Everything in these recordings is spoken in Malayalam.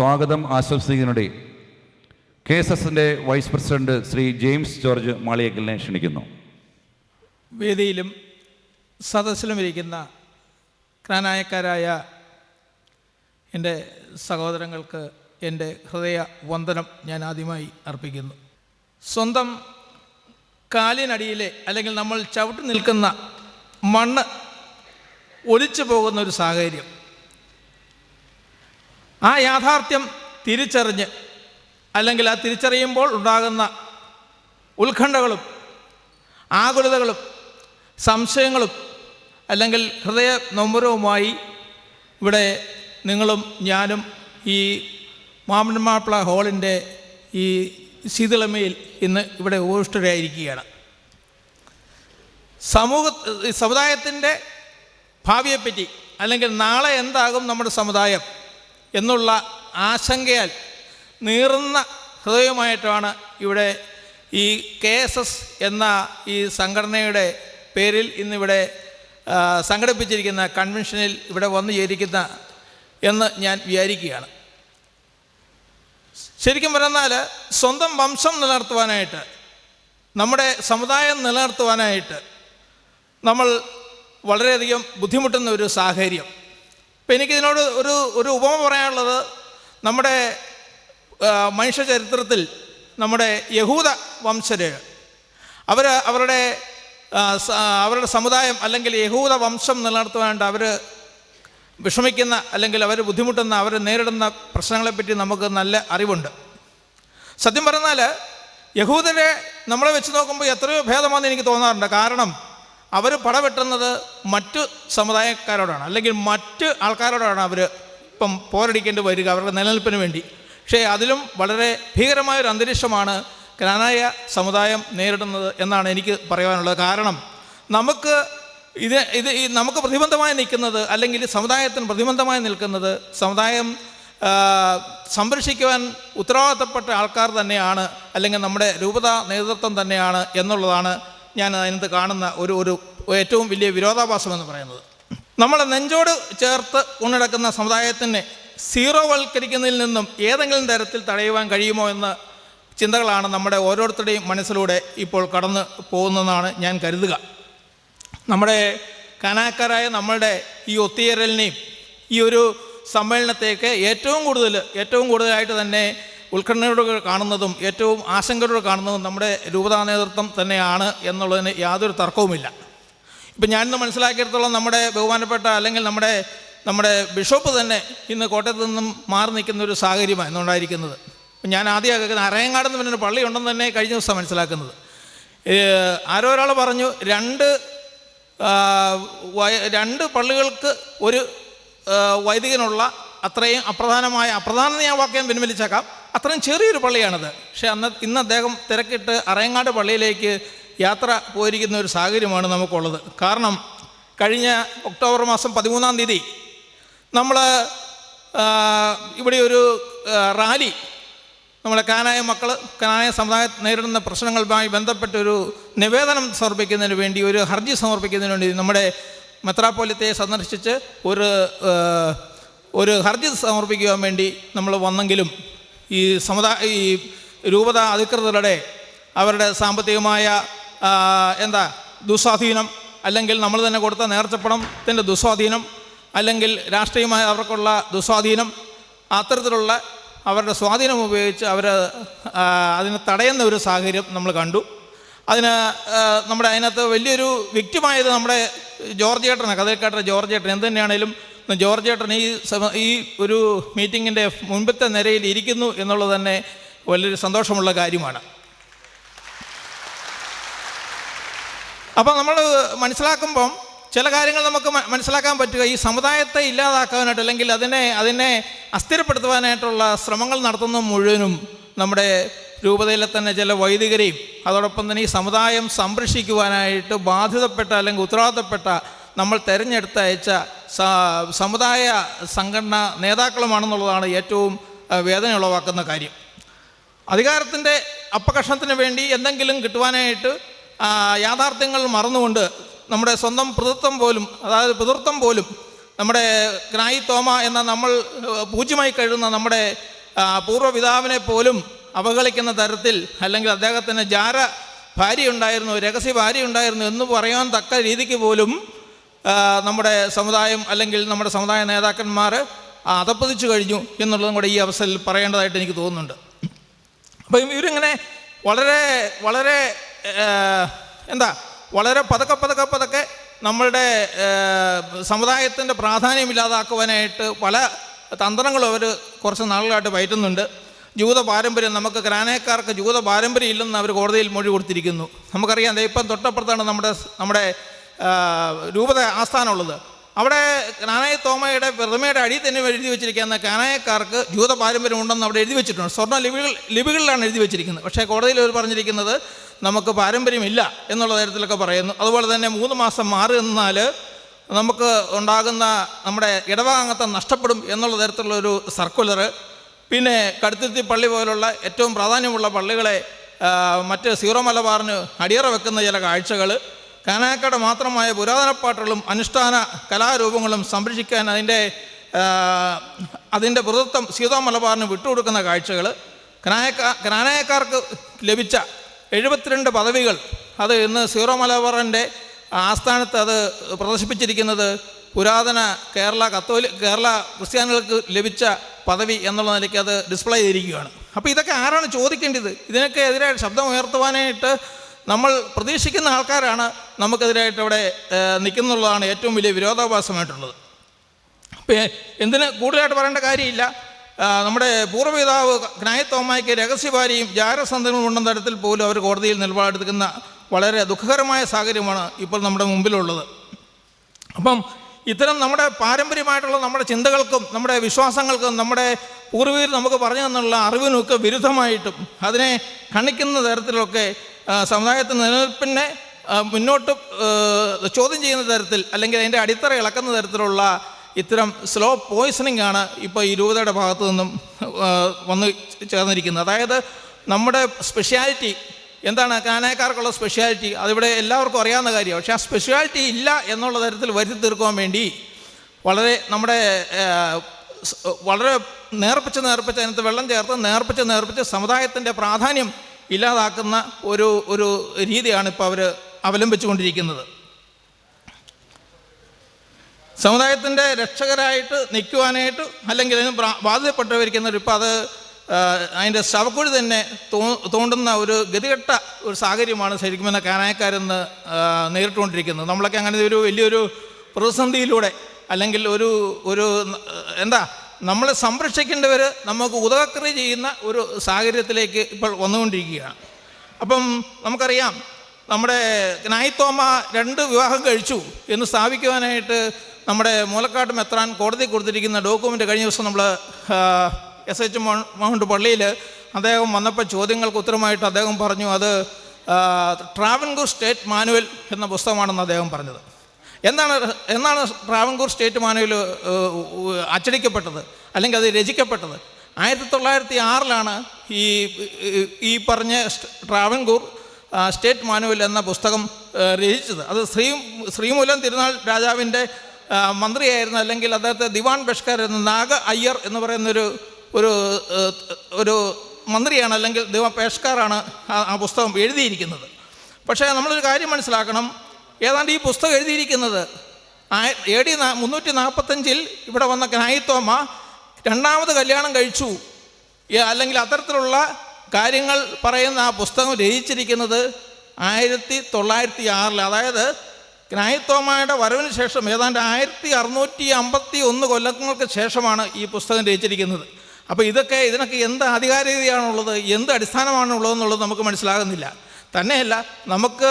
സ്വാഗതം ആശംസിക്കുന്നതിനിടെ കെ എസ് എസിന്റെ vice president Shri James George മാളിയേക്കലിനെ ക്ഷണിക്കുന്നു. വേദിയിലും സദസ്സിലും ഇരിക്കുന്ന ക്രാനായക്കാരായ എന്റെ സഹോദരങ്ങൾക്ക് എന്റെ ഹൃദയ വന്ദനം ഞാൻ ആദ്യമായി അർപ്പിക്കുന്നു. സ്വന്തം കാലിനടിയിലെ അല്ലെങ്കിൽ നമ്മൾ ചവിട്ടി നിൽക്കുന്ന മണ്ണ് ഒലിച്ചു പോകുന്ന ഒരു സാഹചര്യം ആ യാഥാർത്ഥ്യം തിരിച്ചറിഞ്ഞ് അല്ലെങ്കിൽ ആ തിരിച്ചറിയുമ്പോൾ ഉണ്ടാകുന്ന ഉത്കണ്ഠകളും ആകുലതകളും സംശയങ്ങളും അല്ലെങ്കിൽ ഹൃദയ നൊമ്പരവുമായി ഇവിടെ നിങ്ങളും ഞാനും ഈ മാമൻ ഹോളിന്റെ ഈ ശീതളമയിൽ ഇന്ന് ഇവിടെ ഉപവിഷ്ടരായിരിക്കുകയാണ്. സമൂഹ സമുദായത്തിന്റെ ഭാവിയെപ്പറ്റി അല്ലെങ്കിൽ നാളെ എന്താകും നമ്മുടെ സമുദായം? എന്നുള്ള ആശങ്കയാൽ നീറുന്ന ഹൃദയമായിട്ടാണ് ഇവിടെ ഈ കെ എസ് എസ് എന്ന ഈ സംഘടനയുടെ പേരിൽ ഇന്നിവിടെ സംഘടിപ്പിച്ചിരിക്കുന്ന കൺവെൻഷനിൽ ഇവിടെ വന്നു ചേരിക്കുന്ന എന്ന് ഞാൻ വിചാരിക്കുകയാണ്. ശരിക്കും പറഞ്ഞാൽ സ്വന്തം വംശം നിലനിർത്തുവാനായിട്ട് നമ്മുടെ സമുദായം നിലനിർത്തുവാനായിട്ട് നമ്മൾ വളരെയധികം ബുദ്ധിമുട്ടുന്ന ഒരു സാഹചര്യം. ഇപ്പം എനിക്കിതിനോട് ഒരു ഒരു ഉപമ പറയാനുള്ളത് നമ്മുടെ മനുഷ്യ ചരിത്രത്തിൽ നമ്മുടെ യഹൂദ വംശര്. അവർ അവരുടെ അവരുടെ സമുദായം അല്ലെങ്കിൽ യഹൂദ വംശം നിലനിർത്തുവാണ്ട് അവർ വിഷമിക്കുന്ന അല്ലെങ്കിൽ അവർ ബുദ്ധിമുട്ടുന്ന അവർ നേരിടുന്ന പ്രശ്നങ്ങളെപ്പറ്റി നമുക്ക് നല്ല അറിവുണ്ട്. സത്യം പറഞ്ഞാൽ യഹൂദരെ നമ്മളെ വെച്ച് നോക്കുമ്പോൾ എത്രയോ ഭേദമാണെന്ന് എനിക്ക് തോന്നാറുണ്ട്. കാരണം അവർ പടവെട്ടുന്നത് മറ്റു സമുദായക്കാരോടാണ്. അല്ലെങ്കിൽ മറ്റ് ആൾക്കാരോടാണ് അവർ ഇപ്പം പോരടിക്കേണ്ടി വരിക അവരുടെ നിലനിൽപ്പിന് വേണ്ടി. പക്ഷേ അതിലും വളരെ ഭീകരമായൊരു അന്തരീക്ഷമാണ് ക്നാനായ സമുദായം നേരിടുന്നത് എന്നാണ് എനിക്ക് പറയാനുള്ളത്. കാരണം നമുക്ക് ഇത് ഇത് നമുക്ക് പ്രതിബന്ധമായി നിൽക്കുന്നത് അല്ലെങ്കിൽ സമുദായത്തിന് പ്രതിബന്ധമായി നിൽക്കുന്നത് സമുദായം സംരക്ഷിക്കുവാൻ ഉത്തരവാദിത്തപ്പെട്ട ആൾക്കാർ തന്നെയാണ് അല്ലെങ്കിൽ നമ്മുടെ രൂപത നേതൃത്വം തന്നെയാണ് എന്നുള്ളതാണ് ഞാൻ അതിനകത്ത് കാണുന്ന ഒരു ഒരു ഏറ്റവും വലിയ വിരോധാഭാസം എന്ന് പറയുന്നത്. നമ്മളെ നെഞ്ചോട് ചേർത്ത് ഉണ്ടടക്കുന്ന സമുദായത്തിനെ സീറോ വൽക്കരിക്കുന്നതിൽ നിന്നും ഏതെങ്കിലും തരത്തിൽ തടയുവാൻ കഴിയുമോ എന്ന ചിന്തകളാണ് നമ്മുടെ ഓരോരുത്തരുടെയും മനസ്സിലൂടെ ഇപ്പോൾ കടന്നു പോകുന്നതെന്നാണ് ഞാൻ കരുതുക. നമ്മുടെ കനാക്കാരായ നമ്മളുടെ ഈ ഒത്തുചേരലിനെയും ഈ ഒരു സമ്മേളനത്തേക്ക് ഏറ്റവും കൂടുതൽ ഏറ്റവും കൂടുതലായിട്ട് തന്നെ ഉത്കണ്ഠയോടെ കാണുന്നതും ഏറ്റവും ആശങ്കയോട് കാണുന്നതും നമ്മുടെ രൂപതാ നേതൃത്വം തന്നെയാണ് എന്നുള്ളതിന് യാതൊരു തർക്കവുമില്ല. ഇപ്പം ഞാനിന്ന് മനസ്സിലാക്കിയിടത്തോളം നമ്മുടെ ബഹുമാനപ്പെട്ട അല്ലെങ്കിൽ നമ്മുടെ നമ്മുടെ ബിഷപ്പ് തന്നെ ഇന്ന് കോട്ടയത്ത് നിന്നും മാറി നിൽക്കുന്ന ഒരു സാഹചര്യമാണ് ഇന്നുണ്ടായിരിക്കുന്നത്. ഞാൻ ആദ്യം കേൾക്കുന്നത് അരയങ്ങാട് പറഞ്ഞൊരു പള്ളി ഉണ്ടെന്ന് തന്നെ കഴിഞ്ഞ ദിവസം മനസ്സിലാക്കുന്നത്. ആരോ ഒരാൾ പറഞ്ഞു രണ്ട് രണ്ട് പള്ളികൾക്ക് ഒരു വൈദികനുള്ള അത്രയും അപ്രധാനമായ അപ്രധാനം ഞാൻ വാക്യം പിൻവലിച്ചേക്കാം. അത്രയും ചെറിയൊരു പള്ളിയാണത്. പക്ഷേ അന്ന് ഇന്ന് അദ്ദേഹം തിരക്കിട്ട് അറയങ്ങാട് പള്ളിയിലേക്ക് യാത്ര പോയിരിക്കുന്ന ഒരു സാഹചര്യമാണ് നമുക്കുള്ളത്. കാരണം കഴിഞ്ഞ ഒക്ടോബർ മാസം പതിമൂന്നാം തീയതി നമ്മൾ ഇവിടെ ഒരു റാലി നമ്മളെ കാനായ മക്കൾ കാനായ സമുദായം നേരിടുന്ന പ്രശ്നങ്ങളുമായി ബന്ധപ്പെട്ടൊരു നിവേദനം സമർപ്പിക്കുന്നതിന് വേണ്ടി ഒരു ഹർജി സമർപ്പിക്കുന്നതിന് വേണ്ടി നമ്മുടെ മെത്രാപ്പോലിത്തയെ സന്ദർശിച്ച് ഒരു ഒരു ഹർജി സമർപ്പിക്കുവാൻ വേണ്ടി നമ്മൾ വന്നെങ്കിലും ഈ സമുദായ ഈ രൂപത അധികൃതരുടെ അവരുടെ സാമ്പത്തികമായ എന്താ ദുസ്വാധീനം അല്ലെങ്കിൽ നമ്മൾ തന്നെ കൊടുത്ത നേർച്ചപ്പണത്തിന്റെ ദുസ്വാധീനം അല്ലെങ്കിൽ രാഷ്ട്രീയമായ അവർക്കുള്ള ദുസ്വാധീനം അത്തരത്തിലുള്ള അവരുടെ സ്വാധീനം ഉപയോഗിച്ച് അവർ അതിനെ തടയുന്ന ഒരു സാഹചര്യം നമ്മൾ കണ്ടു. അതിന് നമ്മുടെ അതിനകത്ത് വലിയൊരു വ്യക്തിമായത് നമ്മുടെ ജോർജ് ഏട്ടനാണ് കഥയിൽ കേട്ട ജോർജ് ഏട്ടൻ. എന്ത് തന്നെയാണേലും ജോർജ് ചേട്ടൻ ഈ ഈ ഒരു മീറ്റിങ്ങിന്റെ മുൻപത്തെ നിരയിൽ ഇരിക്കുന്നു എന്നുള്ളത് തന്നെ വലിയൊരു സന്തോഷമുള്ള കാര്യമാണ്. അപ്പോൾ നമ്മൾ മനസ്സിലാക്കുമ്പം ചില കാര്യങ്ങൾ നമുക്ക് മനസ്സിലാക്കാൻ പറ്റുക. ഈ സമുദായത്തെ ഇല്ലാതാക്കാനായിട്ട് അല്ലെങ്കിൽ അതിനെ അതിനെ അസ്ഥിരപ്പെടുത്തുവാനായിട്ടുള്ള ശ്രമങ്ങൾ നടത്തുന്ന മുഴുവനും നമ്മുടെ രൂപതയിലെ തന്നെ ചില വൈദികരെയും അതോടൊപ്പം തന്നെ ഈ സമുദായം സംരക്ഷിക്കുവാനായിട്ട് ബാധിതപ്പെട്ട അല്ലെങ്കിൽ ഉത്തരവാദിത്തപ്പെട്ട നമ്മൾ തിരഞ്ഞെടുത്ത് അയച്ച സ- സമുദായ സംഘടന നേതാക്കളുമാണെന്നുള്ളതാണ് ഏറ്റവും വേദന ഉളവാക്കുന്ന കാര്യം. അധികാരത്തിന്റെ അപ്പകഷണത്തിന് വേണ്ടി എന്തെങ്കിലും കിട്ടുവാനായിട്ട് യാഥാർത്ഥ്യങ്ങൾ മറന്നുകൊണ്ട് നമ്മുടെ സ്വന്തം പിതൃത്വം പോലും അതായത് പിതൃത്വം പോലും നമ്മുടെ ഗ്രായി തോമ എന്ന നമ്മൾ പൂജ്യമായി കഴുകുന്ന നമ്മുടെ പൂർവപിതാവിനെ പോലും അവഗണിക്കുന്ന തരത്തിൽ അല്ലെങ്കിൽ അദ്ദേഹത്തിന് ജാര ഭാര്യ ഉണ്ടായിരുന്നു രഹസ്യ ഭാര്യ ഉണ്ടായിരുന്നു എന്ന് പറയാൻ തക്ക രീതിക്ക് പോലും നമ്മുടെ സമുദായം അല്ലെങ്കിൽ നമ്മുടെ സമുദായ നേതാക്കന്മാർ അതപ്പതിച്ചു കഴിഞ്ഞു എന്നുള്ളതും കൂടെ ഈ അവസരത്തിൽ പറയേണ്ടതായിട്ട് എനിക്ക് തോന്നുന്നുണ്ട്. അപ്പം ഇവരിങ്ങനെ വളരെ വളരെ എന്താ വളരെ പതുക്കെ പതുക്കെ പതുക്കെ നമ്മളുടെ സമുദായത്തിന്റെ പ്രാധാന്യം ഇല്ലാതാക്കുവാനായിട്ട് പല തന്ത്രങ്ങളും അവർ കുറച്ച് നാളുകളായിട്ട് പയറ്റുന്നുണ്ട്. ജൂത പാരമ്പര്യം നമുക്ക് ഗ്രാനേക്കാർക്ക് ജൂത പാരമ്പര്യം ഇല്ലെന്ന് അവർ കോടതിയിൽ മൊഴി കൊടുത്തിരിക്കുന്നു. നമുക്കറിയാം ഇപ്പം തൊട്ടപ്പുറത്താണ് നമ്മുടെ നമ്മുടെ രൂപത ആസ്ഥാനമുള്ളത്. അവിടെ കാനായ തോമയുടെ പ്രതിമയുടെ അടിയിൽ തന്നെ എഴുതി വെച്ചിരിക്കുന്ന കാനായക്കാർക്ക് ജൂത പാരമ്പര്യം ഉണ്ടെന്ന് അവിടെ എഴുതി വെച്ചിട്ടുണ്ട്. സ്വർണ ലിപികൾ ലിപികളിലാണ് എഴുതി വെച്ചിരിക്കുന്നത്. പക്ഷേ കോടതിയിൽ അവർ പറഞ്ഞിരിക്കുന്നത് നമുക്ക് പാരമ്പര്യമില്ല എന്നുള്ള തരത്തിലൊക്കെ പറയുന്നു. അതുപോലെ തന്നെ മൂന്ന് മാസം മാറി നിന്നാൽ നമുക്ക് ഉണ്ടാകുന്ന നമ്മുടെ ഇടവകാംഗത്വം നഷ്ടപ്പെടും എന്നുള്ള തരത്തിലുള്ള ഒരു സർക്കുലർ. പിന്നെ കടുത്തുരുത്തി പള്ളി പോലുള്ള ഏറ്റവും പ്രാധാന്യമുള്ള പള്ളികളെ മറ്റ് സീറോ മലബാറിന് അടിയറ വെക്കുന്ന ചില കാഴ്ചകൾ. കാനാക്കട മാത്രമായ പുരാതന പാട്ടുകളും അനുഷ്ഠാന കലാരൂപങ്ങളും സംരക്ഷിക്കാൻ അതിന്റെ അതിന്റെ വൃതത്വം സീതാ മലബാറിന് വിട്ടുകൊടുക്കുന്ന കാഴ്ചകൾ. കനായക്ക കനായക്കാർക്ക് ലഭിച്ച എഴുപത്തിരണ്ട് പദവികൾ. അത് ഇന്ന് സീറോ മലബാറിന്റെ ആസ്ഥാനത്ത് അത് പ്രദർശിപ്പിച്ചിരിക്കുന്നത് പുരാതന കേരള കത്തോലി കേരള ക്രിസ്ത്യാനികൾക്ക് ലഭിച്ച പദവി എന്നുള്ള നിലയ്ക്ക് അത് ഡിസ്പ്ലേ ചെയ്തിരിക്കുകയാണ്. അപ്പോൾ ഇതൊക്കെ ആരാണ് ചോദിക്കേണ്ടത്? ഇതിനൊക്കെ എതിരായിട്ട് ശബ്ദം ഉയർത്തുവാനായിട്ട് നമ്മൾ പ്രതീക്ഷിക്കുന്ന ആൾക്കാരാണ് നമുക്കെതിരായിട്ട് അവിടെ നിൽക്കുന്നുള്ളതാണ് ഏറ്റവും വലിയ വിരോധാഭാസമായിട്ടുള്ളത്. എന്തിന് കൂടുതലായിട്ട് പറയേണ്ട കാര്യമില്ല. നമ്മുടെ പൂർവപിതാവ് ജ്ഞായത്തോമായ്ക്ക് രഹസ്യഭാര്യയും ജാരസന്ധനവും ഉണ്ടെന്ന തരത്തിൽ പോലും അവർ കോടതിയിൽ നിലപാടെടുക്കുന്ന വളരെ ദുഃഖകരമായ സാഹചര്യമാണ് ഇപ്പോൾ നമ്മുടെ മുമ്പിലുള്ളത്. അപ്പം ഇത്തരം നമ്മുടെ പാരമ്പര്യമായിട്ടുള്ള നമ്മുടെ ചിന്തകൾക്കും നമ്മുടെ വിശ്വാസങ്ങൾക്കും നമ്മുടെ പൂർവികർ നമുക്ക് പറഞ്ഞു തന്നുള്ള അറിവിനുമൊക്കെ വിരുദ്ധമായിട്ടും അതിനെ കണിക്കുന്ന തരത്തിലൊക്കെ ആ, സമുദായത്തിന്റെ നിലനിൽപ്പിനെ മുന്നോട്ട് ചോദ്യം ചെയ്യുന്ന തരത്തിൽ അല്ലെങ്കിൽ അതിന്റെ അടിത്തറ ഇളക്കുന്ന തരത്തിലുള്ള ഇത്തരം സ്ലോ പോയിസണിംഗ് ആണ് ഇപ്പോൾ ഈ രൂപതയുടെ ഭാഗത്തു നിന്നും വന്ന് ചേർന്നിരിക്കുന്നത്. അതായത് നമ്മുടെ സ്പെഷ്യാലിറ്റി എന്താണ്? കാനായക്കാർക്കുള്ള സ്പെഷ്യാലിറ്റി അതിവിടെ എല്ലാവർക്കും അറിയാവുന്ന കാര്യമാണ്. പക്ഷേ ആ സ്പെഷ്യാലിറ്റി ഇല്ല എന്നുള്ള തരത്തിൽ വരുത്തി തീർക്കുവാൻ വേണ്ടി വളരെ നമ്മുടെ വളരെ നേർപ്പിച്ച് നേർപ്പിച്ച് അതിനകത്ത് വെള്ളം ചേർത്ത് നേർപ്പിച്ച് നേർപ്പിച്ച് സമുദായത്തിന്റെ പ്രാധാന്യം ഇല്ലാതാക്കുന്ന ഒരു ഒരു രീതിയാണ് ഇപ്പോൾ അവർ അവലംബിച്ചുകൊണ്ടിരിക്കുന്നത്. സമുദായത്തിന്റെ രക്ഷകരായിട്ട് നിൽക്കുവാനായിട്ട് അല്ലെങ്കിൽ അതിന് ബാധ്യപ്പെട്ടവരിക്കുന്നവർ ഇപ്പോൾ അത് അതിന്റെ ശവക്കുഴി തന്നെ തോ തോണ്ടുന്ന ഒരു ഗതികെട്ട ഒരു സാഹചര്യമാണ് ശരിക്കും എന്ന കാനായക്കാരെന്ന് നേരിട്ടുകൊണ്ടിരിക്കുന്നത്. നമ്മളൊക്കെ അങ്ങനെ ഒരു വലിയൊരു പ്രതിസന്ധിയിലൂടെ അല്ലെങ്കിൽ ഒരു ഒരു എന്താ നമ്മളെ സംരക്ഷിക്കേണ്ടവർ നമുക്ക് ഉദകക്രിയ ചെയ്യുന്ന ഒരു സാഹചര്യത്തിലേക്ക് ഇപ്പോൾ വന്നുകൊണ്ടിരിക്കുകയാണ്. അപ്പം നമുക്കറിയാം നമ്മുടെ നായിത്തോമ രണ്ട് വിവാഹം കഴിച്ചു എന്ന് സ്ഥാപിക്കുവാനായിട്ട് നമ്മുടെ മൂലക്കാട്ട് മെത്രാൻ കോടതി കൊടുത്തിരിക്കുന്ന ഡോക്യുമെന്റ് കഴിഞ്ഞ ദിവസം നമ്മൾ എസ് എച്ച് മൗണ്ട് പള്ളിയിൽ അദ്ദേഹം വന്നപ്പോൾ ചോദ്യങ്ങൾക്ക് ഉത്തരമായിട്ട് അദ്ദേഹം പറഞ്ഞു അത് ട്രാവൻകൂർ സ്റ്റേറ്റ് മാനുവൽ എന്ന പുസ്തകമാണെന്ന് അദ്ദേഹം പറഞ്ഞത്. എന്താണ് എന്നാണ് ട്രാവൻകൂർ സ്റ്റേറ്റ് മാനുവൽ അച്ചടിക്കപ്പെട്ടത് അല്ലെങ്കിൽ അത് രചിക്കപ്പെട്ടത്? ആയിരത്തി തൊള്ളായിരത്തി ആറിലാണ് ഈ ഈ പറഞ്ഞ ട്രാവൻകൂർ സ്റ്റേറ്റ് മാനുവൽ എന്ന പുസ്തകം രചിച്ചത്. അത് ശ്രീ ശ്രീമൂലം തിരുനാൾ രാജാവിന്റെ മന്ത്രിയായിരുന്നു അല്ലെങ്കിൽ അദ്ദേഹത്തെ ദിവാൻ ബഷ്കർ എന്ന നാഗ അയ്യർ എന്ന് പറയുന്നൊരു ഒരു ഒരു മന്ത്രിയാണ് അല്ലെങ്കിൽ ദിവാൻ പേഷ്കാറാണ് ആ പുസ്തകം എഴുതിയിരിക്കുന്നത്. പക്ഷേ നമ്മളൊരു കാര്യം മനസ്സിലാക്കണം. ഏതാണ്ട് ഈ പുസ്തകം എഴുതിയിരിക്കുന്നത്? എ ഡി മുന്നൂറ്റി നാൽപ്പത്തഞ്ചിൽ ഇവിടെ വന്ന നായിത്തോമ രണ്ടാമത് കല്യാണം കഴിച്ചു. അല്ലെങ്കിൽ അത്തരത്തിലുള്ള കാര്യങ്ങൾ പറയുന്ന ആ പുസ്തകം രചിച്ചിരിക്കുന്നത് ആയിരത്തി തൊള്ളായിരത്തി ആറിൽ അതായത് ജ്ഞായത്തോമയുടെ വരവിന് ശേഷം ഏതാണ്ട് ആയിരത്തി അറുന്നൂറ്റി അമ്പത്തി ഒന്ന് കൊല്ലങ്ങൾക്ക് ശേഷമാണ് ഈ പുസ്തകം രചിച്ചിരിക്കുന്നത്. അപ്പോൾ ഇതൊക്കെ ഇതിനൊക്കെ എന്ത് ആധികാരികതയാണുള്ളത്? എന്ത് അടിസ്ഥാനമാണുള്ളതെന്നുള്ളത് നമുക്ക് മനസ്സിലാകുന്നില്ല. തന്നെയല്ല നമുക്ക്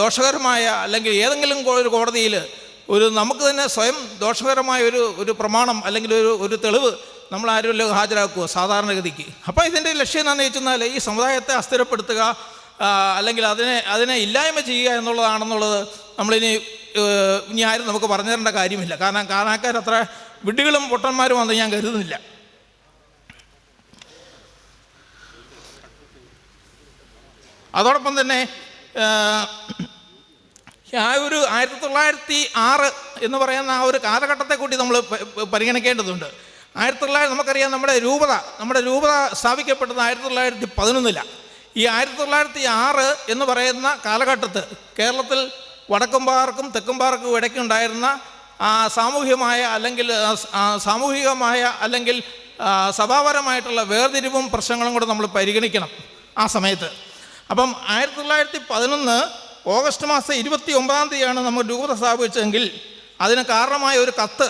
ദോഷകരമായ അല്ലെങ്കിൽ ഏതെങ്കിലും ഒരു കോടതിയിൽ ഒരു നമുക്ക് തന്നെ സ്വയം ദോഷകരമായ ഒരു ഒരു പ്രമാണം അല്ലെങ്കിൽ ഒരു ഒരു തെളിവ് നമ്മൾ ആരുമല്ലോ ഹാജരാക്കുക സാധാരണഗതിക്ക്. അപ്പോൾ ഇതിന്റെ ലക്ഷ്യം എന്താണെന്ന് വെച്ചെന്നാൽ ഈ സമുദായത്തെ അസ്ഥിരപ്പെടുത്തുക അല്ലെങ്കിൽ അതിനെ അതിനെ ഇല്ലായ്മ ചെയ്യുക എന്നുള്ളതാണെന്നുള്ളത് നമ്മളിനി ഇനി ആരും നമുക്ക് പറഞ്ഞു തരേണ്ട കാര്യമില്ല. കാരണം കാരണക്കാർ അത്ര വിഡ്ഢികളും പൊട്ടന്മാരും വന്ന് ഞാൻ കരുതുന്നില്ല. അതോടൊപ്പം തന്നെ ആ, ഒരു ആയിരത്തി തൊള്ളായിരത്തി ആറ് എന്ന് പറയുന്ന ആ ഒരു കാലഘട്ടത്തെ കൂടി നമ്മൾ പരിഗണിക്കേണ്ടതുണ്ട്. ആയിരത്തി തൊള്ളായിരത്തി നമുക്കറിയാം നമ്മുടെ രൂപത നമ്മുടെ രൂപത സ്ഥാപിക്കപ്പെട്ടത് ആയിരത്തി തൊള്ളായിരത്തി പതിനൊന്നിലാണ് ഈ ആയിരത്തി തൊള്ളായിരത്തി ആറ് എന്ന് പറയുന്ന കാലഘട്ടത്ത് കേരളത്തിൽ വടക്കുംപാർക്കും തെക്കുംപാർക്കും ഇടയ്ക്കുണ്ടായിരുന്ന ആ സാമൂഹ്യമായ അല്ലെങ്കിൽ സാമൂഹികമായ അല്ലെങ്കിൽ സഭാപരമായിട്ടുള്ള വേർതിരിവും പ്രശ്നങ്ങളും കൂടെ നമ്മൾ പരിഗണിക്കണം ആ സമയത്ത്. അപ്പം ആയിരത്തി തൊള്ളായിരത്തി പതിനൊന്ന് ഓഗസ്റ്റ് മാസം ഇരുപത്തി ഒമ്പതാം തീയതിയാണ് നമ്മൾ രൂപത സ്ഥാപിച്ചതെങ്കിൽ അതിന് കാരണമായ ഒരു കത്ത്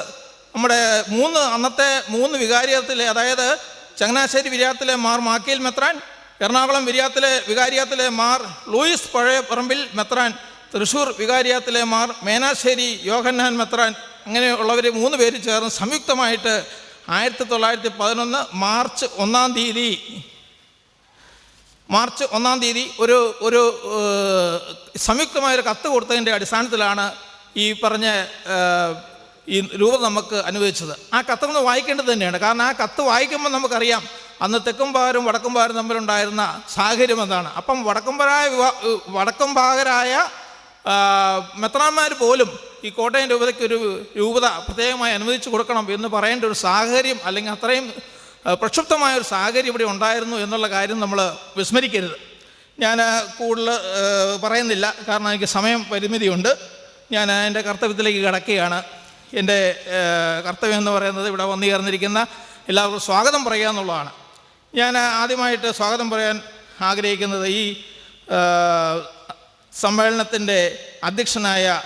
നമ്മുടെ മൂന്ന് അന്നത്തെ മൂന്ന് വികാരിയത്തിലെ അതായത് ചങ്ങനാശ്ശേരി വിരിയാത്തിലെ മാർ മാക്കിയിൽ മെത്രാൻ എറണാകുളം വിരിയാത്തിലെ വികാരിയാത്തിലെ മാർ ലൂയിസ് പഴയ പറമ്പിൽ മെത്രാൻ തൃശ്ശൂർ വികാരിയാത്തിലെ മാർ മേനാശ്ശേരി യോഹന്നാൻ മെത്രാൻ അങ്ങനെയുള്ളവർ മൂന്ന് പേര് ചേർന്ന് സംയുക്തമായിട്ട് ആയിരത്തി തൊള്ളായിരത്തി പതിനൊന്ന് മാർച്ച് ഒന്നാം തീയതി മാർച്ച് ഒന്നാം തീയതി ഒരു ഒരു സംയുക്തമായൊരു കത്ത് കൊടുത്തതിന്റെ അടിസ്ഥാനത്തിലാണ് ഈ പറഞ്ഞ ഈ രൂപം നമുക്ക് അനുവദിച്ചത്. ആ കത്തൊന്ന് വായിക്കേണ്ടത് തന്നെയാണ്. കാരണം ആ കത്ത് വായിക്കുമ്പോൾ നമുക്കറിയാം അന്ന് തെക്കുംപാരും വടക്കുംപാരും തമ്മിലുണ്ടായിരുന്ന സാഹചര്യം എന്താണ്. അപ്പം വടക്കുംപാരായ വടക്കുംപാകരായ മെത്രാന്മാർ പോലും ഈ കോട്ടയം രൂപതയ്ക്ക് ഒരു രൂപത പ്രത്യേകമായി അനുവദിച്ചു കൊടുക്കണം എന്ന് പറയേണ്ട ഒരു സാഹചര്യം അല്ലെങ്കിൽ അത്രയും പ്രക്ഷുബ്ധമായ ഒരു സാഹചര്യം ഇവിടെ ഉണ്ടായിരുന്നു എന്നുള്ള കാര്യം നമ്മൾ വിസ്മരിക്കരുത്. ഞാൻ കൂടുതൽ പറയുന്നില്ല. കാരണം എനിക്ക് സമയം പരിമിതിയുണ്ട്. ഞാൻ എന്റെ കർത്തവ്യത്തിലേക്ക് കിടക്കുകയാണ്. എന്റെ കർത്തവ്യം എന്ന് പറയുന്നത് ഇവിടെ വന്നു ചേർന്നിരിക്കുന്ന എല്ലാവർക്കും സ്വാഗതം പറയുക എന്നുള്ളതാണ്. ഞാൻ ആദ്യമായിട്ട് സ്വാഗതം പറയാൻ ആഗ്രഹിക്കുന്നത് ഈ സമ്മേളനത്തിന്റെ അധ്യക്ഷനായ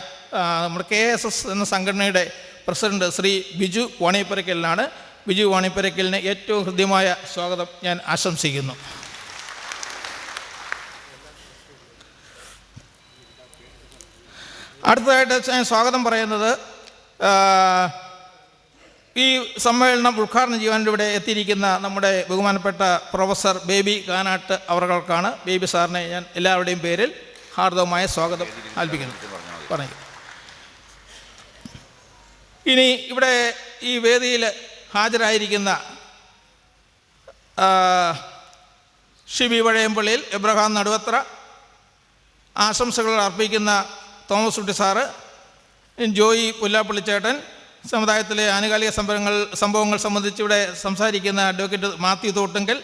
നമ്മുടെ കെ എസ് എസ് എന്ന സംഘടനയുടെ പ്രസിഡന്റ് ശ്രീ ബിജു വാണിയപ്പരക്കലിനാണ് ബിജു വാണിപ്പരക്കലിന് ഏറ്റവും ഹൃദ്യമായ സ്വാഗതം ഞാൻ ആശംസിക്കുന്നു. അടുത്തതായിട്ട് ഞാൻ സ്വാഗതം പറയുന്നത് ഈ സമ്മേളനം ഉദ്ഘാടനം ചെയ്യാൻ ഇവിടെ എത്തിയിരിക്കുന്ന നമ്മുടെ ബഹുമാനപ്പെട്ട പ്രൊഫസർ ബേബി കാനാട്ട് അവർക്കാണ് ബേബി സാറിനെ ഞാൻ എല്ലാവരുടെയും പേരിൽ ഹാർദവമായ സ്വാഗതം ആൽപ്പിക്കുന്നു പറഞ്ഞു. ഇനി ഇവിടെ ഈ വേദിയിൽ ഹാജരായിരിക്കുന്ന ഷിബി വഴയമ്പള്ളിയിൽ എബ്രഹാം നടുവത്ര ആശംസകൾ അർപ്പിക്കുന്ന തോമസ് കുട്ടി സാറ് ജോയി പുല്ലാപ്പള്ളിച്ചേട്ടൻ സമുദായത്തിലെ ആനുകാലിക സംഭവങ്ങൾ സംഭവങ്ങൾ സംബന്ധിച്ച് ഇവിടെ സംസാരിക്കുന്ന അഡ്വക്കേറ്റ് മാത്യു തോട്ടുങ്കൽ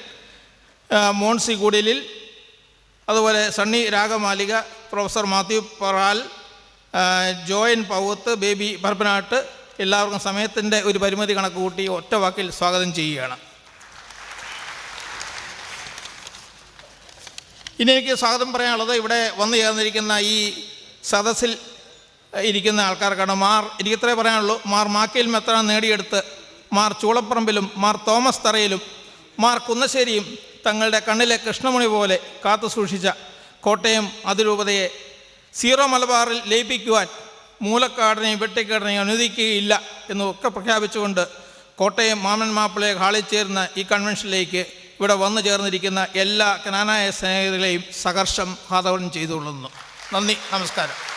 മോൺസി കൂടിലിൽ അതുപോലെ സണ്ണി രാഗമാലിക പ്രൊഫസർ മാത്യു പറാൽ ജോയിൻ പൗത്ത് ബേബി പരപ്പനാട്ട് എല്ലാവർക്കും സമയത്തിന്റെ ഒരു പരിമിതി കണക്ക് കൂട്ടി ഒറ്റ വാക്കിൽ സ്വാഗതം ചെയ്യുകയാണ്. ഇനി എനിക്ക് സ്വാഗതം പറയാനുള്ളത് ഇവിടെ വന്നു ചേർന്നിരിക്കുന്ന ഈ സദസ്സിൽ ഇരിക്കുന്ന ആൾക്കാർക്കാണ്. മാർ എനിക്കിത്രേ പറയാനുള്ളൂ. മാർ മാക്കയിൽ മെത്ര നേടിയെടുത്ത് മാർ ചൂളപ്പറമ്പിലും മാർ തോമസ് തറയിലും മാർ കുന്നശ്ശേരിയും തങ്ങളുടെ കണ്ണിലെ കൃഷ്ണമണി പോലെ കാത്തു സൂക്ഷിച്ച കോട്ടയം അതിരൂപതയെ സീറോ മലബാറിൽ ലയിപ്പിക്കുവാൻ മൂലക്കാടിനെയും വെട്ടിക്കാടിനെയും അനുവദിക്കുകയില്ല എന്നൊക്കെ പ്രഖ്യാപിച്ചുകൊണ്ട് കോട്ടയം മാമൻ മാപ്പിളയെ ഹാളിൽ ചേർന്ന ഈ കൺവെൻഷനിലേക്ക് ഇവിടെ വന്നു ചേർന്നിരിക്കുന്ന എല്ലാ കനാനായ സ്നേഹിതരെയും സഹർഷം ഹാതവനം ചെയ്തുകൊള്ളുന്നു. നന്ദി നമസ്കാരം.